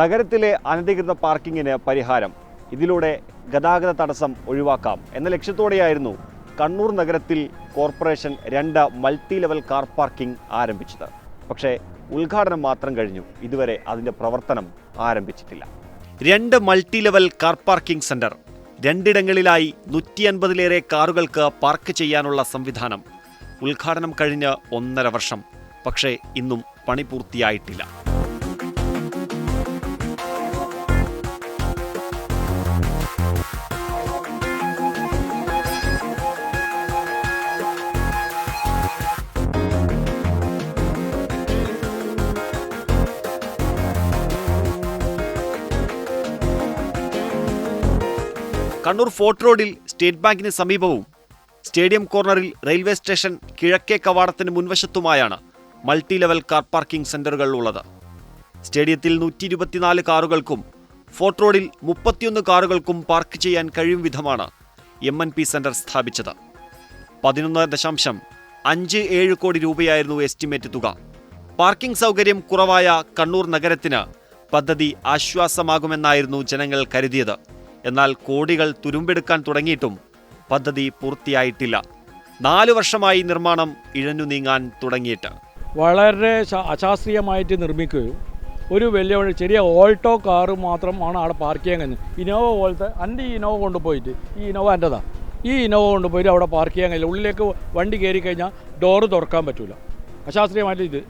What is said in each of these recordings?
നഗരത്തിലെ അനധികൃത പാർക്കിങ്ങിന് പരിഹാരം. ഇതിലൂടെ ഗതാഗത തടസ്സം ഒഴിവാക്കാം. എന്ന ലക്ഷ്യത്തോടെയായിരുന്നു കണ്ണൂർ നഗരത്തിൽ കോർപ്പറേഷൻ രണ്ട് മൾട്ടി ലെവൽ കാർ പാർക്കിംഗ് ആരംഭിച്ചത്. പക്ഷേ ഉദ്ഘാടനം മാത്രം കഴിഞ്ഞു. ഇതുവരെ അതിന്റെ പ്രവർത്തനം ആരംഭിച്ചിട്ടില്ല. രണ്ട് multi level car parking center. രണ്ടിടങ്ങളിലായി നൂറ്റി അൻപതിലേറെ കാറുകൾക്ക് പാർക്ക് ചെയ്യാനുള്ള സംവിധാനം. ഉദ്ഘാടനം കഴിഞ്ഞ് ഒന്നര വർഷം. പക്ഷേ ഇന്നും പണി പൂർത്തിയായിട്ടില്ല. കണ്ണൂർ ഫോർട്ട് റോഡിൽ സ്റ്റേറ്റ് ബാങ്കിന് സമീപവും സ്റ്റേഡിയം കോർണറിൽ റെയിൽവേ സ്റ്റേഷൻ കിഴക്കേ കവാടത്തിന് മുൻവശത്തുമായാണ് മൾട്ടി ലെവൽ കാർ പാർക്കിംഗ് സെന്ററുകൾ ഉള്ളത്. സ്റ്റേഡിയത്തിൽ നൂറ്റി ഇരുപത്തിനാല് കാറുകൾക്കും ഫോർട്ട് റോഡിൽ മുപ്പത്തിയൊന്ന് കാറുകൾക്കും പാർക്ക് ചെയ്യാൻ കഴിയും വിധമാണ് എം എൻ പി സെന്റർ സ്ഥാപിച്ചത്. പതിനൊന്ന് ദശാംശം അഞ്ച് ഏഴ് കോടി രൂപയായിരുന്നു എസ്റ്റിമേറ്റ് തുക. പാർക്കിംഗ് സൗകര്യം കുറവായ കണ്ണൂർ നഗരത്തിന് പദ്ധതി ആശ്വാസമാകുമെന്നായിരുന്നു ജനങ്ങൾ കരുതിയത്. എന്നാൽ കോടികൾ തുരുമ്പെടുക്കാൻ തുടങ്ങിയിട്ടും പദ്ധതി പൂർത്തിയായിട്ടില്ല. നാലു വർഷമായി നിർമ്മാണം ഇഴഞ്ഞു നീങ്ങാൻ തുടങ്ങിയിട്ട്. വളരെ അശാസ്ത്രീയമായിട്ട് നിർമ്മിക്കുകയും ഒരു വലിയ ചെറിയ ഓൾട്ടോ കാറ് മാത്രമാണ് അവിടെ പാർക്ക് ചെയ്യാൻ കഴിഞ്ഞത്. ഇനോവ പോലത്തെ എന്റെ ഈ ഇനോവ കൊണ്ടുപോയിട്ട് ഈ ഇനോവ എന്റെതാണ് ഈ ഇനോവ കൊണ്ടുപോയിട്ട് അവിടെ പാർക്ക് ചെയ്യാൻ കഴിയില്ല. ഉള്ളിലേക്ക് വണ്ടി കയറി കഴിഞ്ഞാൽ ഡോറ് തുറക്കാൻ പറ്റില്ല അശാസ്ത്രീയമായിട്ട് ഇത്.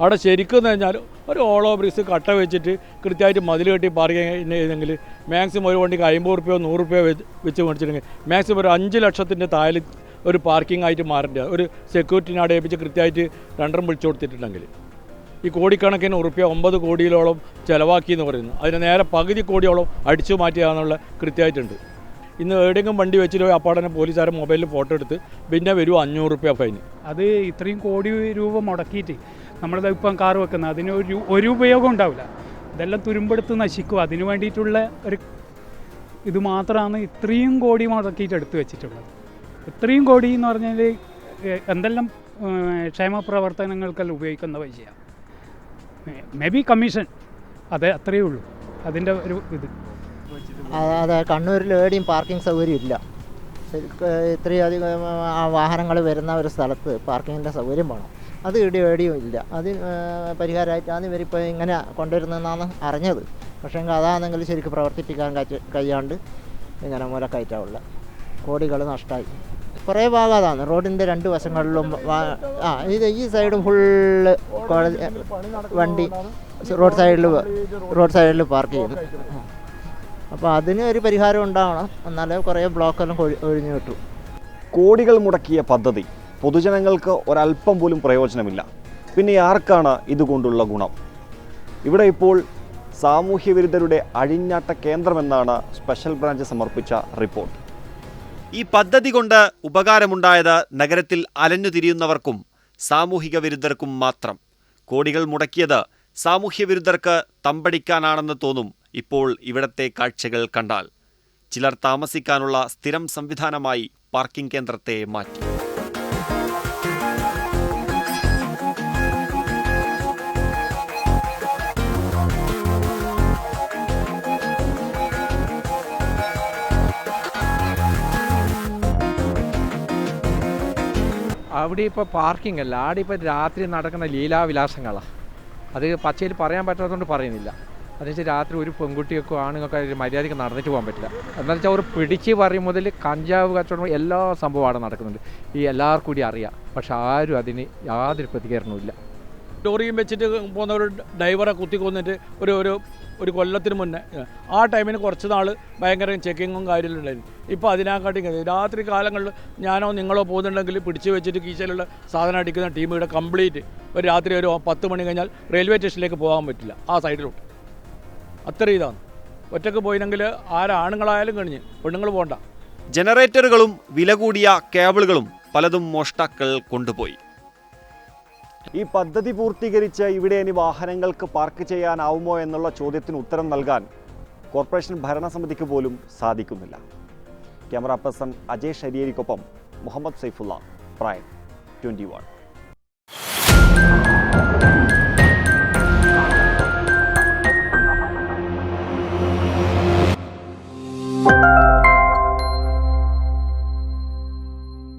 അവിടെ ശരിക്കും എന്ന് കഴിഞ്ഞാൽ ഒരു ഓളോ ബ്രിക്സ് കട്ട വെച്ചിട്ട് കൃത്യമായിട്ട് മതിൽ കെട്ടി പാർക്ക് ചെയ്യുന്നെങ്കിൽ മാക്സിമം ഒരു വണ്ടിക്ക് അമ്പത് റുപ്യോ നൂറ് റുപ്യോ വെച്ച് മേടിച്ചിട്ടുണ്ടെങ്കിൽ മാക്സിമം ഒരു അഞ്ച് ലക്ഷത്തിന്റെ താഴെ ഒരു പാർക്കിംഗ് ആയിട്ട് മാറേണ്ട ഒരു സെക്യൂരിറ്റിനെ അടയിപ്പിച്ച് കൃത്യമായിട്ട് രണ്ടരം വിളിച്ചു കൊടുത്തിട്ടുണ്ടെങ്കിൽ. ഈ കോടിക്കണക്കിന് ഉറുപ്പ്യ ഒമ്പത് കോടിയിലോളം ചിലവാക്കി എന്ന് പറയുന്നു. അതിന് നേരെ പകുതി കോടിയോളം അടിച്ചു മാറ്റിയാണെന്നുള്ള കൃത്യമായിട്ടുണ്ട്. ഇന്ന് എവിടെയെങ്കിലും വണ്ടി വെച്ചിട്ട് അപ്പാടനെ പോലീസുകാരൻ മൊബൈലിൽ ഫോട്ടോ എടുത്ത് പിന്നെ വരും അഞ്ഞൂറ് റുപ്യ ഫൈൻ. അത് ഇത്രയും കോടി രൂപ മുടക്കിയിട്ട് നമ്മളിത് ഇപ്പം കാർ വെക്കുന്നത്. അതിന് ഒരു ഒരു ഉപയോഗം ഉണ്ടാവില്ല. ഇതെല്ലാം തുരുമ്പെടുത്ത് നശിക്കും. അതിന് വേണ്ടിയിട്ടുള്ള ഒരു ഇത് മാത്രമാണ് ഇത്രയും കോടി മുടക്കിയിട്ട് എടുത്തു വെച്ചിട്ടുള്ളത്. ഇത്രയും കോടി എന്ന് പറഞ്ഞാൽ എന്തെല്ലാം ക്ഷേമ പ്രവർത്തനങ്ങൾക്കെല്ലാം ഉപയോഗിക്കുന്ന പൈസയാണ് മേ ബി കമ്മീഷൻ. അത് അത്രയേ ഉള്ളൂ. അതിന്റെ ഒരു ഇത്. അതെ കണ്ണൂരിൽ എവിടെയും പാർക്കിംഗ് സൗകര്യം ഇല്ല. ഇത്രയധികം വാഹനങ്ങൾ വരുന്ന ഒരു സ്ഥലത്ത് പാർക്കിങ്ങിന്റെ സൗകര്യം വേണം. അത് ഇവിടെ എവിടെയും ഇല്ല. അത് പരിഹാരമായിട്ടാണ് ഇവരിപ്പോൾ ഇങ്ങനെ കൊണ്ടുവരുന്നതെന്നാണ് അറിഞ്ഞത്. പക്ഷേ അതാണെങ്കിൽ ശരിക്കും പ്രവർത്തിപ്പിക്കാൻ കഴി- കഴിയാണ്ട് ഇങ്ങനെ മൂലക്കയറ്റമുള്ള കോടികൾ നഷ്ടമായി കുറേ ഭാഗം അതാണ് റോഡിന്റെ രണ്ട് വശങ്ങളിലും ആ ഇത് ഈ സൈഡ് ഫുള്ള് വണ്ടി റോഡ് സൈഡിൽ റോഡ് സൈഡിൽ പാർക്ക് ചെയ്യുന്നു. അപ്പോൾ അതിന് ഒരു പരിഹാരം ഉണ്ടാവണം. എന്നാലേ കുറേ ബ്ലോക്കെല്ലാം ഒഴിഞ്ഞു കിട്ടും. കോടികൾ മുടക്കിയ പദ്ധതി. പൊതുജനങ്ങൾക്ക് ഒരല്പം പോലും പ്രയോജനമില്ല. പിന്നെ ആർക്കാണ് ഇതുകൊണ്ടുള്ള ഗുണം? ഇവിടെ ഇപ്പോൾ സാമൂഹ്യ വിരുദ്ധരുടെ അഴിഞ്ഞാട്ട കേന്ദ്രമെന്നാണ് സ്പെഷ്യൽ ബ്രാഞ്ച് സമർപ്പിച്ച റിപ്പോർട്ട്. ഈ പദ്ധതി കൊണ്ട് ഉപകാരമുണ്ടായത് നഗരത്തിൽ അലഞ്ഞു തിരിയുന്നവർക്കും സാമൂഹിക വിരുദ്ധർക്കും മാത്രം. കോടികൾ മുടക്കിയത് സാമൂഹ്യ വിരുദ്ധർക്ക് തമ്പടിക്കാനാണെന്ന് തോന്നും ഇപ്പോൾ ഇവിടത്തെ കാഴ്ചകൾ കണ്ടാൽ. ചിലർ താമസിക്കാനുള്ള സ്ഥിരം സംവിധാനമായി പാർക്കിംഗ് കേന്ദ്രത്തെ മാറ്റി. അവിടെ ഇപ്പോൾ പാർക്കിംഗ് അല്ല. അവിടെ ഇപ്പോൾ രാത്രി നടക്കുന്ന ലീലാവിലാസങ്ങളാണ് അത് പച്ചയിൽ പറയാൻ പറ്റാത്തതുകൊണ്ട് പറയുന്നില്ല. എന്നുവെച്ചാൽ രാത്രി ഒരു പെൺകുട്ടിയൊക്കെ ആണുങ്ങൾക്ക് ഒരു മര്യാദയ്ക്ക് നടന്നിട്ട് പോകാൻ പറ്റില്ല. എന്താണെന്ന് വെച്ചാൽ അവർ പിടിച്ച് പറയും മുതൽ കഞ്ചാവ് കച്ചവടം എല്ലാ സംഭവം അവിടെ നടക്കുന്നുണ്ട്. ഈ എല്ലാവർക്കും കൂടി അറിയാം. പക്ഷെ ആരും അതിന് യാതൊരു പ്രതികരണവും ലോറിയും വെച്ചിട്ട് പോകുന്ന ഒരു ഡ്രൈവറെ കുത്തി കൊന്നിട്ട് ഒരു ഒരു ഒരു കൊല്ലത്തിന് മുന്നേ ആ ടൈമിന് കുറച്ച് നാൾ ഭയങ്കര ചെക്കിങ്ങും കാര്യങ്ങളും ഉണ്ടായിരുന്നു. ഇപ്പോൾ അതിനെക്കാട്ടി രാത്രി കാലങ്ങളിൽ ഞാനോ നിങ്ങളോ പോകുന്നുണ്ടെങ്കിൽ പിടിച്ചു വെച്ചിട്ട് കീശയിലുള്ള സാധനം അടിക്കുന്ന ടീം കംപ്ലീറ്റ് ഒരു രാത്രി ഒരു പത്ത് മണി കഴിഞ്ഞാൽ റെയിൽവേ സ്റ്റേഷനിലേക്ക് പോകാൻ പറ്റില്ല. ആ സൈഡിലോട്ട്. അത്ര ഇതാണ്. ഒറ്റയ്ക്ക് പോയില്ലെങ്കിൽ ആരാണുങ്ങളായാലും കഴിഞ്ഞ് പെണ്ണുങ്ങൾ പോകണ്ട ജനറേറ്ററുകളും വില കൂടിയ കേബിളുകളും പലതും മോഷ്ടാക്കൾ കൊണ്ടുപോയി. ഈ പദ്ധതി പൂർത്തീകരിച്ച് ഇവിടെ ഇനി വാഹനങ്ങൾക്ക് പാർക്ക് ചെയ്യാനാവുമോ എന്നുള്ള ചോദ്യത്തിന് ഉത്തരം നൽകാൻ കോർപ്പറേഷൻ ഭരണസമിതിക്ക് പോലും സാധിക്കുന്നില്ല. ക്യാമറ പേഴ്സൺ അജയ് ഷരിയേരിക്കൊപ്പം മുഹമ്മദ് സൈഫുള്ള പ്രായം ട്വന്റി വൺ.